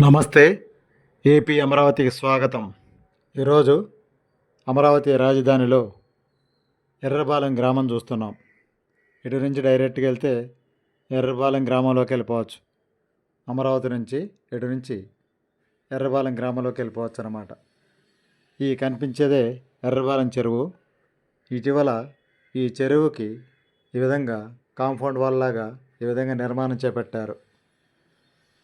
నమస్తే ఏపీ అమరావతికి స్వాగతం. ఈరోజు అమరావతి రాజధానిలో ఎర్రబాలెం గ్రామం చూస్తున్నాం. ఇటు నుంచి డైరెక్ట్గా వెళ్తే ఎర్రబాలెం గ్రామంలోకి వెళ్ళిపోవచ్చు. అమరావతి నుంచి ఇటు నుంచి ఎర్రబాలెం గ్రామంలోకి వెళ్ళిపోవచ్చు అన్నమాట. ఈ కనిపించేదే ఎర్రబాలెం చెరువు. ఇటీవల ఈ చెరువుకి ఈ విధంగా కాంపౌండ్ వాల్ లాగా ఈ విధంగా నిర్మాణం చేపట్టారు.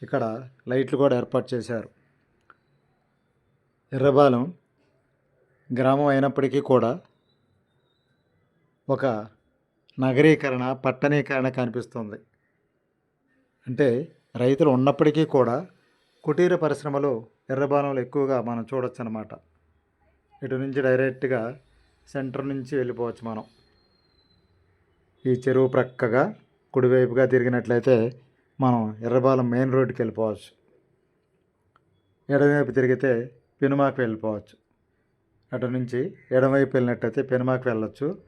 ఇక్కడ లైట్లు కూడా ఏర్పాటు చేశారు. ఎర్రబాలెం గ్రామం అయినప్పటికీ కూడా ఒక నగరీకరణ పట్టణీకరణ కనిపిస్తుంది. అంటే రైతులు ఉన్నప్పటికీ కూడా కుటీర పరిశ్రమలు ఎర్రబాలెంలో ఎక్కువగా మనం చూడొచ్చు అనమాట ఇటు నుంచి డైరెక్ట్గా సెంటర్ నుంచి వెళ్ళిపోవచ్చు మనం. ఈ చెరువు ప్రక్కగా కుడివైపుగా తిరిగినట్లయితే మనం ఎర్రబాలెం మెయిన్ రోడ్డుకి వెళ్ళిపోవచ్చు. ఎడమవైపు తిరిగితే పెనుమాకు వెళ్ళిపోవచ్చు. అటు నుంచి ఎడమవైపు వెళ్ళినట్టయితే పెనుమాకు వెళ్ళొచ్చు.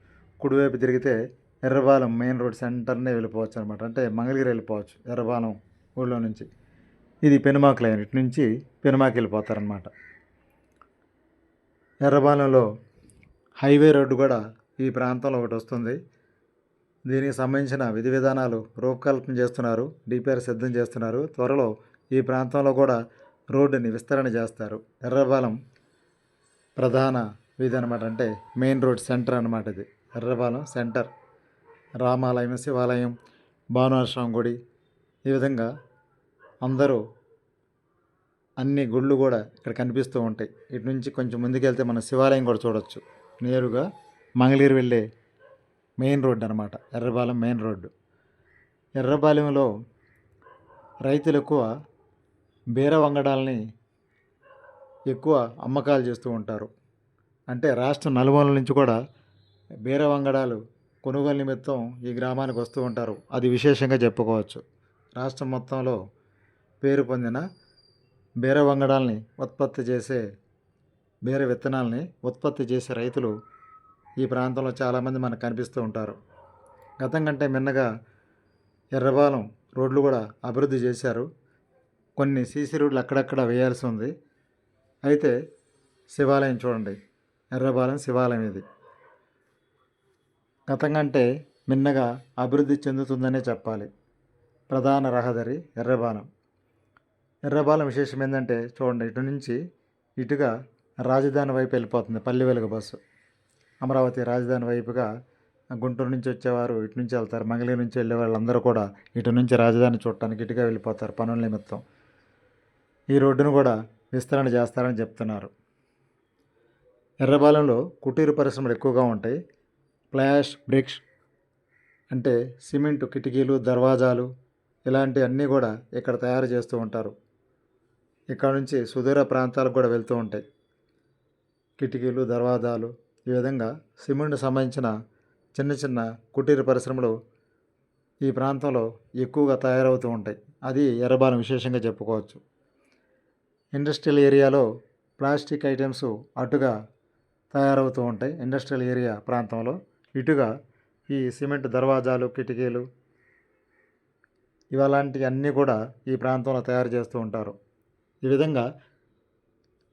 కుడివైపు తిరిగితే ఎర్రబాలెం మెయిన్ రోడ్ సెంటర్నే వెళ్ళిపోవచ్చు అనమాట అంటే మంగళగిరి వెళ్ళిపోవచ్చు ఎర్రబాలెం ఊళ్ళో నుంచి. ఇది పెనుమాకు లైన్. ఇటు నుంచి పెనుమాకు వెళ్ళిపోతారనమాట ఎర్రబాలెంలో హైవే రోడ్డు కూడా ఈ ప్రాంతంలో ఒకటి వస్తుంది. దీనికి సంబంధించిన విధి విధానాలు రూపకల్పన చేస్తున్నారు డిపిఆర్ సిద్ధం చేస్తున్నారు. త్వరలో ఈ ప్రాంతంలో కూడా రోడ్డుని విస్తరణ చేస్తారు. ఎర్రబాలెం ప్రధాన వీధి అనమాట అంటే మెయిన్ రోడ్ సెంటర్ అనమాట ఇది. ఎర్రబాలెం సెంటర్. రామాలయం శివాలయం భానుస్వామి గుడి. ఈ విధంగా అందరూ అన్ని గుళ్ళు కూడా ఇక్కడ కనిపిస్తూ ఉంటాయి. ఇటు నుంచి కొంచెం ముందుకెళ్తే మనం శివాలయం కూడా చూడొచ్చు. నేరుగా మంగళగిరి వెళ్ళే మెయిన్ రోడ్డు అనమాట ఎర్రబాలెం మెయిన్ రోడ్డు. ఎర్రబాలెంలో రైతులు ఎక్కువ బీర వంగడాలని ఎక్కువ అమ్మకాలు చేస్తూ ఉంటారు. అంటే రాష్ట్రం నలుమూల నుంచి కూడా బీర వంగడాలు కొనుగోలు నిమిత్తం ఈ గ్రామానికి వస్తూ ఉంటారు. అది విశేషంగా చెప్పుకోవచ్చు. రాష్ట్రం మొత్తంలో పేరు పొందిన బీర వంగడాలని ఉత్పత్తి చేసే బీర విత్తనాలని ఉత్పత్తి చేసే రైతులు ఈ ప్రాంతంలో చాలామంది మనకు కనిపిస్తూ ఉంటారు. గతం కంటే మిన్నగా ఎర్రబాలెం రోడ్లు కూడా అభివృద్ధి చేశారు. కొన్ని సీసీ రోడ్లు అక్కడక్కడ వేయాల్సి ఉంది. అయితే శివాలయం చూడండి. ఎర్రబాలెం శివాలయం ఇది. గతం కంటే మిన్నగా అభివృద్ధి చెందుతుందనే చెప్పాలి. ప్రధాన రహదారి ఎర్రబాలెం. ఎర్రబాలెం విశేషం ఏంటంటే చూడండి ఇటు నుంచి ఇటుగా రాజధాని వైపు వెళ్ళిపోతుంది పల్లె వెలుగు బస్సు. అమరావతి రాజధాని వైపుగా గుంటూరు నుంచి వచ్చేవారు ఇటు నుంచి వెళ్తారు. మంగళగిరి నుంచి వెళ్ళే వాళ్ళందరూ కూడా ఇటు నుంచి రాజధాని చూడటానికి ఇటుగా వెళ్ళిపోతారు పనుల నిమిత్తం. ఈ రోడ్డును కూడా విస్తరణ చేస్తారని చెప్తున్నారు. ఎర్రబాలెంలో కుటీర పరిశ్రమలు ఎక్కువగా ఉంటాయి. ప్లాష్ బ్రిక్స్ అంటే సిమెంట్ కిటికీలు దర్వాజాలు ఇలాంటి అన్నీ కూడా ఇక్కడ తయారు చేస్తూ ఉంటారు. ఇక్కడ నుంచి సుదూర ప్రాంతాలకు కూడా వెళ్తూ ఉంటాయి. కిటికీలు దర్వాజాలు ఈ విధంగా సిమెంట్ సంబంధించిన చిన్న చిన్న కుటీర పరిశ్రమలు ఈ ప్రాంతంలో ఎక్కువగా తయారవుతూ ఉంటాయి. అది ఎర్రబాలెం విశేషంగా చెప్పుకోవచ్చు. ఇండస్ట్రియల్ ఏరియాలో ప్లాస్టిక్ ఐటమ్స్ అటుగా తయారవుతూ ఉంటాయి. ఇండస్ట్రియల్ ఏరియా ప్రాంతంలో ఇటుగా ఈ సిమెంట్ దర్వాజాలు కిటికీలు ఇవలాంటివన్నీ కూడా ఈ ప్రాంతంలో తయారు చేస్తూ ఉంటారు. ఈ విధంగా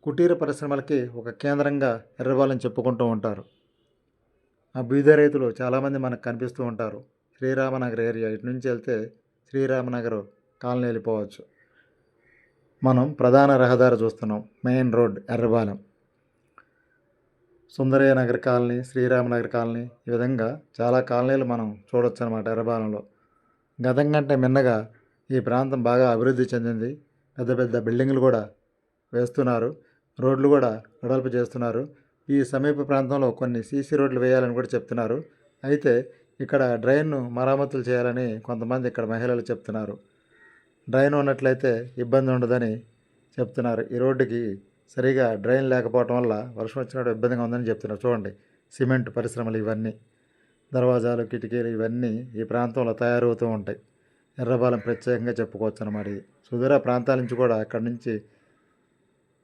కుటీర పరిశ్రమలకి ఒక కేంద్రంగా ఎర్రవాలని చెప్పుకుంటూ ఉంటారు. ఆ బీద రైతులు చాలామంది మనకు కనిపిస్తూ ఉంటారు. శ్రీరామనగర్ ఏరియా ఇటు నుంచి వెళ్తే శ్రీరామనగర్ కాలనీ వెళ్ళిపోవచ్చు. మనం ప్రధాన రహదారి చూస్తున్నాం. Main road Errabalem. Sundaraiah Nagar colony Sriramanagar colony ఈ విధంగా చాలా కాలనీలు మనం చూడొచ్చు అనమాట ఎర్రబాలెంలో. గతం కంటే మిన్నగా ఈ ప్రాంతం బాగా అభివృద్ధి చెందింది. పెద్ద పెద్ద బిల్డింగులు కూడా వేస్తున్నారు. రోడ్లు కూడా వెడల్పు చేస్తున్నారు. ఈ సమీప ప్రాంతంలో కొన్ని సీసీ రోడ్లు వేయాలని కూడా చెప్తున్నారు. అయితే ఇక్కడ డ్రైన్ను మరమ్మతులు చేయాలని కొంతమంది ఇక్కడ మహిళలు చెప్తున్నారు. డ్రైన్ ఉన్నట్లయితే ఇబ్బంది ఉండదని చెప్తున్నారు. ఈ రోడ్డుకి సరిగా డ్రైన్ లేకపోవటం వల్ల వర్షం వచ్చినప్పుడు ఇబ్బందిగా ఉందని చెప్తున్నారు. చూడండి సిమెంట్ పరిశ్రమలు ఇవన్నీ దర్వాజాలు కిటికీలు ఇవన్నీ ఈ ప్రాంతంలో తయారవుతూ ఉంటాయి. ఎర్రబాలెం ప్రత్యేకంగా చెప్పుకోవచ్చు అన్నమాట ఇది. సుదూర ప్రాంతాల నుంచి కూడా అక్కడి నుంచి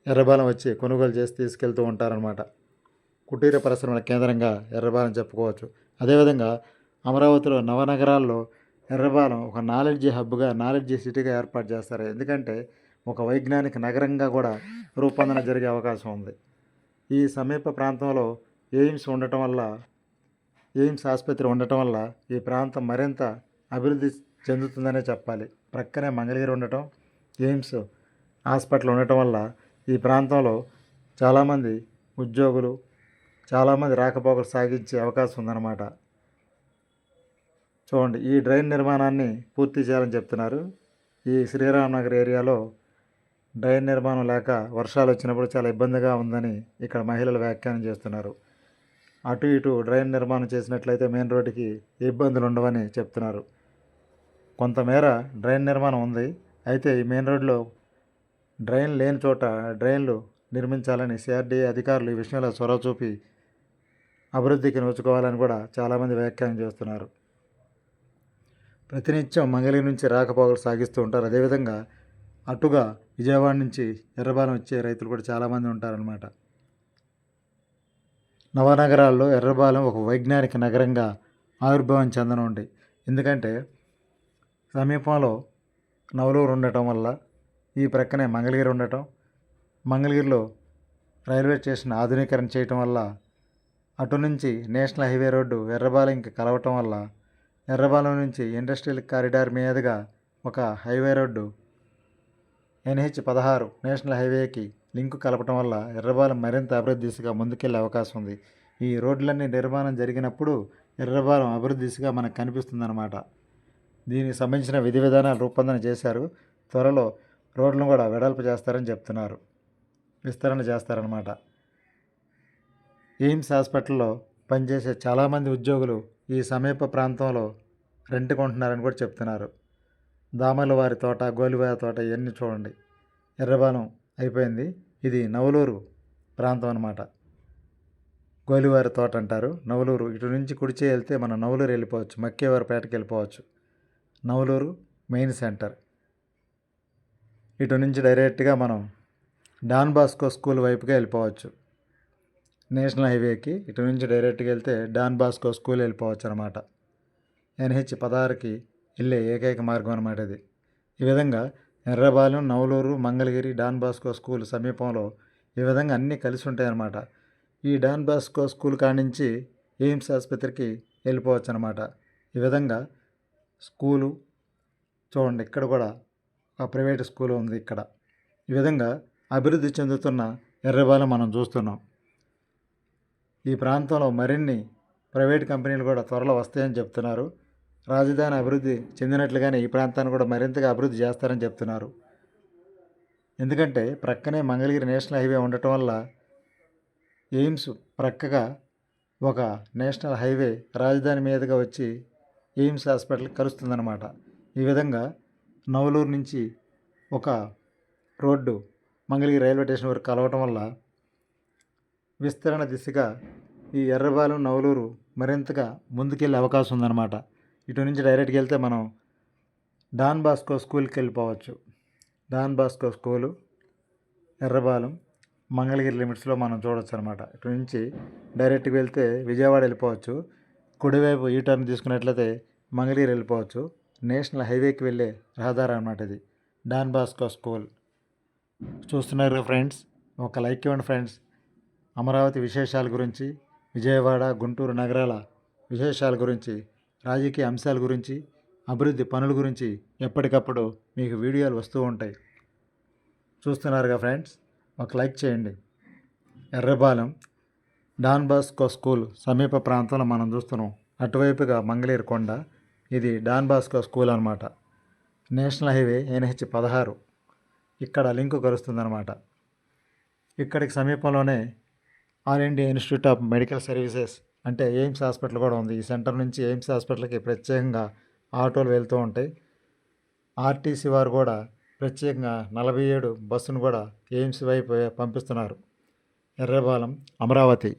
ఎర్రబాలెం వచ్చి కొనుగోలు చేసి తీసుకెళ్తూ ఉంటారనమాట కుటీర పరిశ్రమల కేంద్రంగా ఎర్రబాలెం చెప్పుకోవచ్చు. అదేవిధంగా అమరావతిలో నవనగరాల్లో ఎర్రబాలెం ఒక నాలెడ్జీ హబ్గా నాలెడ్జీ సిటీగా ఏర్పాటు చేస్తారు. ఎందుకంటే ఒక వైజ్ఞానిక నగరంగా కూడా రూపొందన జరిగే అవకాశం ఉంది. ఈ సమీప ప్రాంతంలో ఎయిమ్స్ ఉండటం వల్ల ఎయిమ్స్ ఆసుపత్రి ఉండటం వల్ల ఈ ప్రాంతం మరింత అభివృద్ధి చెందుతుందనే చెప్పాలి. ప్రక్కనే మంగళగిరి ఉండటం ఎయిమ్స్ హాస్పిటల్ ఉండటం వల్ల ఈ ప్రాంతంలో చాలామంది ఉద్యోగులు చాలామంది రాకపోకలు సాగించే అవకాశం ఉందన్నమాట. చూడండి ఈ డ్రైన్ నిర్మాణాన్ని పూర్తి చేయాలని చెప్తున్నారు. ఈ శ్రీరామనగర్ ఏరియాలో డ్రైన్ నిర్మాణం లేక వర్షాలు వచ్చినప్పుడు చాలా ఇబ్బందిగా ఉందని ఇక్కడ మహిళలు వ్యాఖ్యానం చేస్తున్నారు. అటు ఇటు డ్రైన్ నిర్మాణం చేసినట్లయితే మెయిన్ రోడ్డుకి ఇబ్బందులు ఉండవని చెప్తున్నారు. కొంతమేర డ్రైన్ నిర్మాణం ఉంది అయితే ఈ మెయిన్ రోడ్లో డ్రైన్ లేని చోట డ్రైన్లు నిర్మించాలని సిఆర్డీఏ అధికారులు ఈ విషయంలో చొరవ చూపి అభివృద్ధికి నోచుకోవాలని కూడా చాలామంది వ్యాఖ్యానం చేస్తున్నారు. ప్రతినిత్యం మంగళి నుంచి రాకపోకలు సాగిస్తూ ఉంటారు. అదేవిధంగా అటుగా విజయవాడ నుంచి ఎర్రబాలం వచ్చే రైతులు కూడా చాలామంది ఉంటారనమాట నవనగరాల్లో ఎర్రబాలెం ఒక వైజ్ఞానిక నగరంగా ఆవిర్భావం చెందనుంది. ఎందుకంటే సమీపంలో నవలూరు ఉండటం వల్ల ఈ ప్రక్కనే మంగళగిరి ఉండటం. మంగళగిరిలో రైల్వే స్టేషన్ ఆధునీకరణ చేయటం వల్ల అటు నుంచి నేషనల్ హైవే రోడ్డు ఎర్రబాలెంకి కలవటం వల్ల ఎర్రబాలెం నుంచి ఇండస్ట్రియల్ కారిడార్ మీదుగా ఒక హైవే రోడ్డు ఎన్హెచ్ పదహారు నేషనల్ హైవేకి లింకు కలపటం వల్ల ఎర్రబాలెం మరింత అభివృద్ధి దిశగా ముందుకెళ్ళే అవకాశం ఉంది. ఈ రోడ్లన్నీ నిర్మాణం జరిగినప్పుడు ఎర్రబాలెం అభివృద్ధి దిశగా మనకు కనిపిస్తుందన్నమాట. దీనికి సంబంధించిన విధి విధానాలు రూపొందన చేశారు. త్వరలో రోడ్లను కూడా వెడల్పు చేస్తారని చెప్తున్నారు. విస్తరణ చేస్తారనమాట ఎయిమ్స్ హాస్పిటల్లో పనిచేసే చాలామంది ఉద్యోగులు ఈ సమీప ప్రాంతంలో రెంట్ కొంటున్నారని కూడా చెప్తున్నారు. దామలవారి తోట గోలివారి తోట ఇవన్నీ చూడండి. ఎర్రబాలం అయిపోయింది. ఇది నవలూరు ప్రాంతం అనమాట గోలివారి తోట అంటారు. నవలూరు ఇటు నుంచి కుడిచే వెళ్తే మనం నవలూరు వెళ్ళిపోవచ్చు. మక్కేవారిపేటకి వెళ్ళిపోవచ్చు. Navaluru main centre. ఇటు నుంచి డైరెక్ట్గా మనం డాన్ బాస్కో స్కూల్ వైపుగా వెళ్ళిపోవచ్చు. నేషనల్ హైవేకి ఇటు నుంచి డైరెక్ట్గా వెళ్తే డాన్ బాస్కో స్కూల్ వెళ్ళిపోవచ్చు అనమాట ఎన్హెచ్ పదహారుకి వెళ్ళే ఏకైక మార్గం అనమాట ఇది. ఈ విధంగా Errabalem Navaluru Mangalagiri Don Bosco school సమీపంలో ఈ విధంగా అన్నీ కలిసి ఉంటాయన్నమాట ఈ డాన్ బాస్కో స్కూల్ కాడి నుంచి ఎయిమ్స్ ఆసుపత్రికి వెళ్ళిపోవచ్చు అనమాట ఈ విధంగా స్కూలు చూడండి ఇక్కడ కూడా ప్రైవేట్ స్కూల్ ఉంది ఇక్కడ. ఈ విధంగా అభివృద్ధి చెందుతున్న ఎర్రబాలు మనం చూస్తున్నాం. ఈ ప్రాంతంలో మరిన్ని ప్రైవేట్ కంపెనీలు కూడా త్వరలో వస్తాయని చెప్తున్నారు. రాజధాని అభివృద్ధి చెందినట్లుగానే ఈ ప్రాంతాన్ని కూడా మరింతగా అభివృద్ధి చేస్తారని చెప్తున్నారు. ఎందుకంటే ప్రక్కనే మంగళగిరి నేషనల్ హైవే ఉండటం వల్ల ఎయిమ్స్ ప్రక్కగా ఒక నేషనల్ హైవే రాజధాని మీదుగా వచ్చి ఎయిమ్స్ హాస్పిటల్ కలుస్తుందన్నమాట. ఈ విధంగా నవలూరు నుంచి ఒక రోడ్డు మంగళగిరి రైల్వే స్టేషన్ వరకు కలవటం వల్ల విస్తరణ దిశగా ఈ ఎర్రబాలు నవలూరు మరింతగా ముందుకెళ్ళే అవకాశం ఉందన్నమాట. ఇటు నుంచి డైరెక్ట్గా వెళ్తే మనం డాన్ బాస్కో స్కూల్కి వెళ్ళిపోవచ్చు. Don Bosco school Errabalem Mangalagiri లిమిట్స్లో మనం చూడొచ్చు అనమాట ఇటు నుంచి డైరెక్ట్గా వెళ్తే విజయవాడ వెళ్ళిపోవచ్చు. కుడివైపు ఈ టర్న్ తీసుకున్నట్లయితే మంగళగిరి వెళ్ళిపోవచ్చు. నేషనల్ హైవేకి వెళ్ళే రహదారి అనమాట ఇది. Don Bosco school. చూస్తున్నారు ఫ్రెండ్స్? ఒక లైక్ ఇవ్వండి ఫ్రెండ్స్. అమరావతి విశేషాల గురించి విజయవాడ గుంటూరు నగరాల విశేషాల గురించి రాజకీయ అంశాల గురించి అభివృద్ధి పనుల గురించి ఎప్పటికప్పుడు మీకు వీడియోలు వస్తూ ఉంటాయి. చూస్తున్నారుగా ఫ్రెండ్స్? ఒక లైక్ చేయండి. ఎర్రబాలెం డాన్ బాస్కో స్కూల్ సమీప ప్రాంతంలో మనం చూస్తున్నాం. అటువైపుగా మంగళీరు కొండ ఇది డాన్ బాస్కో స్కూల్ అనమాట నేషనల్ హైవే ఎన్హెచ్ పదహారు. ఇక్కడ లింకు కలుస్తుందన్నమాట ఇక్కడికి సమీపంలోనే all India institute of medical services అంటే ఎయిమ్స్ హాస్పిటల్ కూడా ఉంది. ఈ సెంటర్ నుంచి ఎయిమ్స్ హాస్పిటల్కి ప్రత్యేకంగా ఆటోలు వెళ్తూ ఉంటాయి. ఆర్టీసీ వారు కూడా ప్రత్యేకంగా నలభై ఏడు బస్సును కూడా ఎయిమ్స్ వైపు పంపిస్తున్నారు. ఎర్రబాలెం అమరావతి.